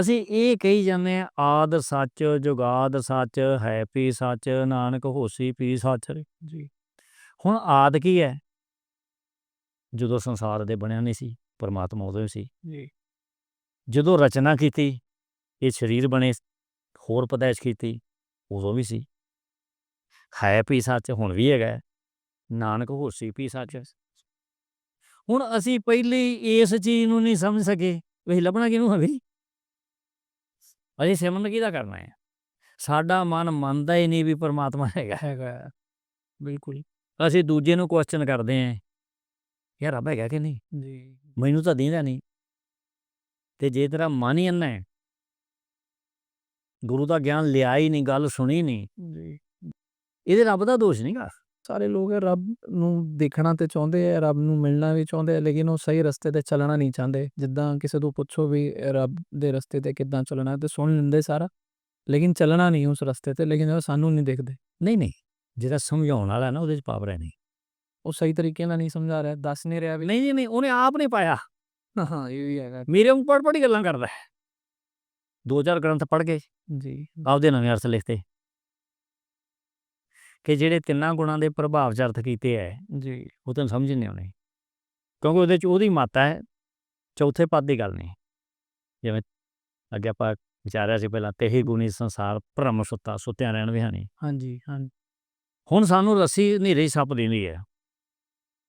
ਅਸੀਂ ਇਹ ਕਹੀ ਜਾਂਦੇ ਆ ਆਦ ਸੱਚ ਜੁਗਾਦ ਸੱਚ ਹੈ ਪੀ ਸੱਚ ਨਾਨਕ ਹੋਸੀ ਪੀ ਸੱਚ। ਜੀ। ਹੁਣ ਆਦ ਕੀ ਹੈ? ਜਦੋਂ ਸੰਸਾਰ ਦੇ ਬਣਿਆ ਨਹੀਂ ਸੀ ਪਰਮਾਤਮਾ ਉਦੋਂ ਸੀ। ਜੀ। ਜਦੋਂ ਰਚਨਾ ਕੀਤੀ ਇਹ ਸਰੀਰ ਬਣੇ ਹੋਰ ਪਦਾਇਸ਼ ਕੀਤੀ ਉਦੋਂ ਵੀ ਸੀ। ਹੈ ਵੀ ਸੱਚ ਹੁਣ ਵੀ ਹੈਗਾ। ਨਾਨਕ ਹੋਸੀ ਵੀ ਸੱਚ। ਹੁਣ ਅਸੀਂ ਪਹਿਲੇ ਇਸ ਚੀਜ਼ ਨੂੰ ਨਹੀਂ ਸਮਝ ਸਕੇ ਵੀ ਲੱਭਣਾ ਕਿਹਨੂੰ ਹੈ ਵੀ? ਅਸੀਂ ਸਿਮਰਨ ਕਿਹਦਾ ਕਰਨਾ ਹੈ? ਸਾਡਾ ਮਨ ਮੰਨਦਾ ਹੀ ਨਹੀਂ ਵੀ ਪਰਮਾਤਮਾ ਹੈਗਾ। ਹੈਗਾ। ਬਿਲਕੁਲ। ਅਸੀਂ ਦੂਜੇ ਨੂੰ ਕੁਐਸਚਨ ਕਰਦੇ ਆਂ ਯਾਰ ਰੱਬ ਹੈਗਾ ਕਿ ਨਹੀਂ? ਜੀ। ਮੈਨੂੰ ਤਾਂ ਦੀਂਦਾ ਨਹੀਂ। ਤੇ ਜੇ ਤੇਰਾ ਮਨ ਹੀ ਅੰਨਾ ਹੈ। ਗੁਰੂ ਦਾ ਗਿਆਨ ਲਿਆ ਹੀ ਨਹੀਂ ਗੱਲ ਸੁਣੀ ਨਹੀਂ। ਜੀ। ਇਹਦੇ ਰੱਬ ਦਾ ਦੋਸ਼ ਨਹੀਂਗਾ ਸਾਰੇ ਲੋਕ ਰੱਬ ਨੂੰ ਦੇਖਣਾ ਤੇ ਚਾਹੁੰਦੇ ਆ ਰੱਬ ਨੂੰ ਮਿਲਣਾ ਵੀ ਚਾਹੁੰਦੇ ਆ ਲੇਕਿਨ ਉਹ ਸਹੀ ਰਸਤੇ ਤੇ ਚੱਲਣਾ ਨਹੀਂ ਚਾਹੁੰਦੇ। ਜਿੱਦਾਂ ਕਿਸੇ ਤੋਂ ਪੁੱਛੋ ਵੀ ਰੱਬ ਦੇ ਰਸਤੇ ਤੇ ਕਿੱਦਾਂ ਚੱਲਣਾ ਤੇ ਸੁਣ ਲੈਂਦੇ ਸਾਰਾ ਲੇਕਿਨ ਚੱਲਣਾ ਨਹੀਂ ਉਸ ਰਸਤੇ ਤੇ ਲੇਕਿਨ ਉਹ ਸਾਨੂੰ ਨਹੀਂ ਦੇਖਦੇ। ਨਹੀਂ ਨਹੀਂ ਜਿਹੜਾ ਸਮਝਾਉਣ ਵਾਲਾ ਨਾ ਉਹਦੇ ਚ ਪਾਵਰ ਹੈ ਨਹੀਂ। ਉਹ ਸਹੀ ਤਰੀਕੇ ਨਾਲ ਨਹੀਂ ਸਮਝਾ ਰਿਹਾ ਦੱਸ ਨਹੀਂ ਰਿਹਾ ਵੀ ਨਹੀਂ ਨਹੀਂ ਉਹਨੇ ਆਪ ਨਹੀਂ ਪਾਇਆ। ਹਾਂ ਇਹ ਵੀ ਹੈਗਾ। ਮੇਰੇ ਨੂੰ ਪੜ ਪੜੀ ਗੱਲਾਂ ਕਰਦਾ ਹੈ। ਦੋ ਚਾਰ ਗ੍ਰੰਥ ਪੜ ਕੇ ਜੀ। ਆਪਦੇ ਨਵੇਂ ਅਰਥ ਲਿਖਤੇ। ਕਿ ਜਿਹੜੇ ਤਿੰਨਾਂ ਗੁਣਾਂ ਦੇ ਪ੍ਰਭਾਵ ਚ ਅਰਥ ਕੀਤੇ ਐ ਜੀ। ਉਹ ਤੈਨੂੰ ਸਮਝ ਨਹੀਂ ਆਉਣੇ। ਕਿਉਂਕਿ ਉਹਦੇ ਚ ਉਹਦੀ ਮਾਤਾ ਹੈ ਚੌਥੇ ਪਦ ਦੀ ਗੱਲ ਨਹੀਂ। ਜਿਵੇਂ ਅੱਗੇ ਆਪਾਂ ਵਿਚਾਰਿਆ ਸੀ ਪਹਿਲਾਂ ਤੇਹੀ ਗੁਣੀ ਸੰਸਾਰ ਭਰਮ ਸੁੱਤਾ ਸੁੱਤਿਆਂ ਰਹਿਣ ਵਿਹਾਣੀ। ਹਾਂਜੀ ਹਾਂ ਹੁਣ ਸਾਨੂੰ ਰੱਸੀ ਹਨੇਰੇ ਸੱਪ ਦਿੰਦੀ ਹੈ।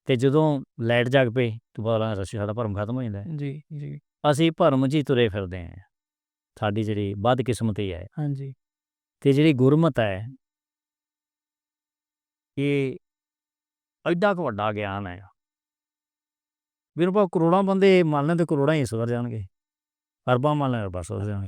ਤੇ ਜਦੋਂ ਲਾਈਟ ਜਗ ਪਈ ਦੁਬਾਰਾ ਰੱਸੀ ਸਾਡਾ ਭਰਮ ਖਤਮ ਹੋ ਜਾਂਦਾ ਹੈ। ਜੀ ਜੀ। ਅਸੀਂ ਭਰਮ ਹੀ ਤੁਰੇ ਫਿਰਦੇ ਹਾਂ। ਸਾਡੀ ਜਿਹੜੀ ਬਦ ਕਿਸਮਤੀ ਹੈ। ਹਾਂਜੀ। ਤੇ ਜਿਹੜੀ ਗੁਰਮਤ ਹੈ ਇਹ ਐਡਾ ਕੁ ਵੱਡਾ ਗਿਆਨ ਹੈ। ਵੀਰ ਪਾ ਕਰੋੜਾਂ ਬੰਦੇ ਮੰਨ ਲੈਣ ਤੇ ਕਰੋੜਾਂ ਹੀ ਸੁਧਰ ਜਾਣਗੇ। ਅਰਬਾਂ ਮੰਨ ਲੈਣ ਅਰਬਾਂ ਸੁਧਰ ਜਾਣਗੇ।